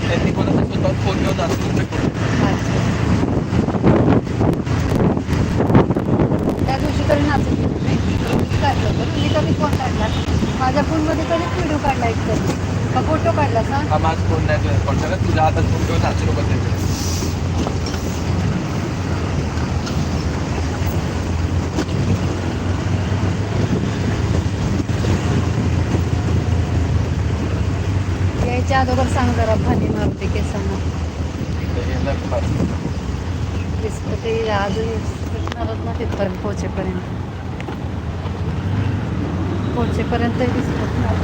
त्यांनी कोणाचा स्वतः फोन घेऊन असू शकतो त्या दिवशी तरी नाचत काढलं होतं. मी कमी फोन काढला. माझ्या फोनमध्ये कधीच व्हिडिओ काढला एक फोटो काढला सांग हा फोन नाही कॉन्टॅक्ट तुझ्या हातात फोन घेऊन नाचलो बघितलं यायच्या अगोदर सांग जरा फानी मारते केसांना. दिसतं ते अजून दिसणारच ना तिथपर्यंत पोहोचेपर्यंत पोहोचेपर्यंत दिसत नाही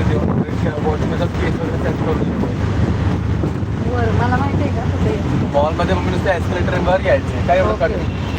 कोणातरी देऊन बॉडीमध्ये केस वगैरे सेट करू शकतो मला माहिती आहे का कुठे? मॉलमध्ये मग नुसते ॲस्कलेटर वर घ्यायचे काय एवढं ओके.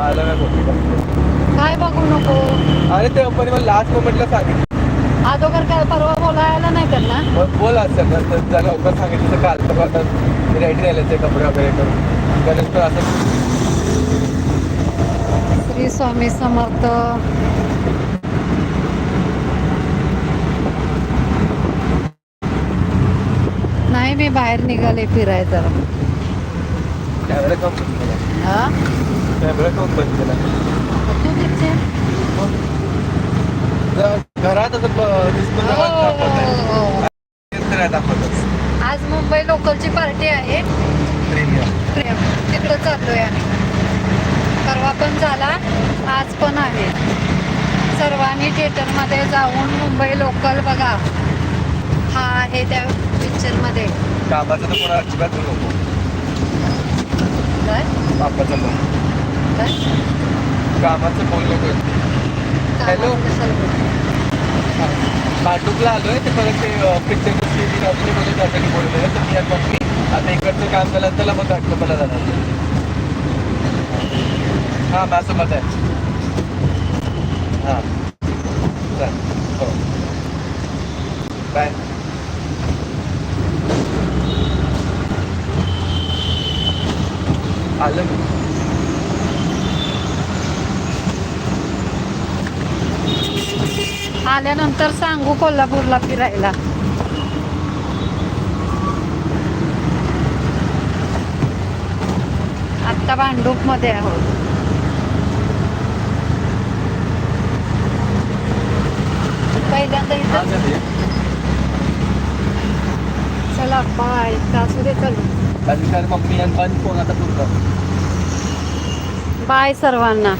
आलं नाही. काय बघू नको. अरे ते पण मला लास्ट मोमेंटला सांगितलं. अगोदर काय परवा बोलायला नाही त्यांना? मग बोल असं तर जर लवकर सांगितलं तर काल तर रेडी राहिले ते कपडे वगैरे करून गणेश पण असं श्री स्वामी समर्थ. नाही मी बाहेर निघाले फिराय बंद केला घरात आज मुंबई लोकलची पार्टी आहे. तिकडं चाललोय आम्ही. परवा पण झाला आज पण आहे. सर्वांनी थिएटरमध्ये जाऊन मुंबई लोकल बघा. हा आहे त्या पिक्चरमध्ये कामाचं तर कोणा अजिबात नको. काय? काय? कामाचं बोल नको हॅलो. भांडूपला आलोय ते परत ते पिक्चरमध्ये त्यासाठी बोललेलं तर मी आता आता इकडचं काम झालं त्याला मग घाटकोपरला जाणार. हां माझ्यासोबत आहे. हां. हो. बाय आलं आल्यानंतर सांगू कोल्हापूरला फिरायला. आत्ता भांडूपमध्ये आहोत. पहिल्यांदा इथं. चला बाय. असू दे चलू. मम्मी आणि फोन आता बाय सर्वांना.